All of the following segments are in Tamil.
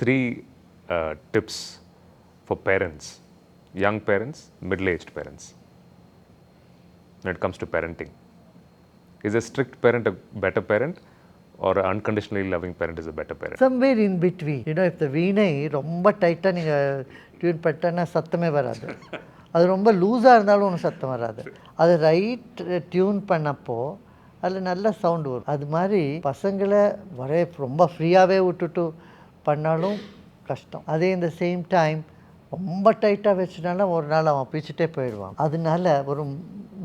Three tips for parents young parents middle age parents when comes to to is Is strict strict parent better better parent? ஒரு unconditionally loving parent is a better parent somewhere in between you know இப்போ வீணை ரொம்ப டைட்டாக நீங்கள் டியூன் பண்ணிட்டேன்னா சத்தமே வராது அது ரொம்ப லூஸாக இருந்தாலும் ஒன்றும் சத்தம் வராது அது ரைட் டியூன் பண்ணப்போ அதில் நல்ல சவுண்ட் வரும் அது மாதிரி பசங்களை வரைய ரொம்ப ஃப்ரீயாகவே விட்டுட்டு பண்ணாலும் கஷ்டம். அதே இந்த சேம் டைம் ரொம்ப டைட்டாக வச்சுனாலும் ஒரு நாள் அவன் பிச்சுட்டே போயிடுவான். அதனால ஒரு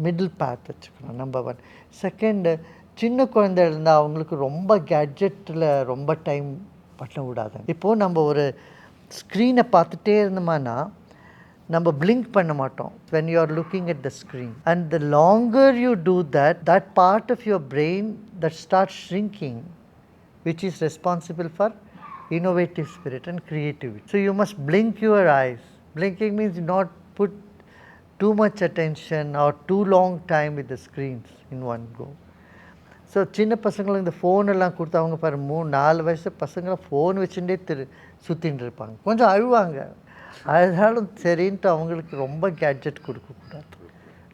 மிடில் பேத் வச்சுக்கணும் நம்பர் ஒன் செகண்டு சின்ன குழந்தை இருந்தால் அவங்களுக்கு ரொம்ப கேட்ஜெட்டில் ரொம்ப டைம் பண்ண விடாது. இப்போது நம்ம ஒரு ஸ்க்ரீனை பார்த்துட்டே இருந்தோம்னா நம்ம பிளிங்க் பண்ண மாட்டோம். When you are looking at the screen and the longer you do that that part of your brain that start shrinking which is responsible for innovative spirit and creativity. So you must blink your eyes. Blinking means not put too much attention or too long time with the screens in one go. So சின்ன பசங்களுக்கு இந்த ஃபோன் எல்லாம் கொடுத்து அவங்க பாரு மூணு நாலு வயசு பசங்களை ஃபோன் வச்சுட்டே திரு சுற்றின்னு இருப்பாங்க. கொஞ்சம் அழுவாங்க. அழுதாலும் சரின்ட்டு அவங்களுக்கு ரொம்ப கேட்ஜெட் கொடுக்கக்கூடாது.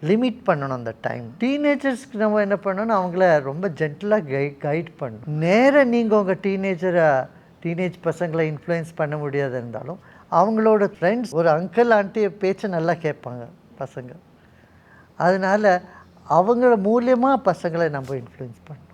லிமிட் பண்ணணும் அந்த டைம் டீனேஜர்ஸ்க்கு நம்ம என்ன பண்ணணும்? அவங்கள ரொம்ப ஜென்டலாக கை கைட் பண்ணணும். நேராக நீங்கள் உங்கள் டீனேஜரை டீனேஜ் பசங்களை இன்ஃப்ளூயன்ஸ் பண்ண முடியாது இருந்தாலும் அவங்களோட ஃப்ரெண்ட்ஸ் ஒரு அங்கிள் ஆண்டி பேச்சை நல்லா கேட்பாங்க பசங்க. அதனால் அவங்கள மூலியமாக பசங்களை நம்ம இன்ஃப்ளூயன்ஸ் பண்ணணும்.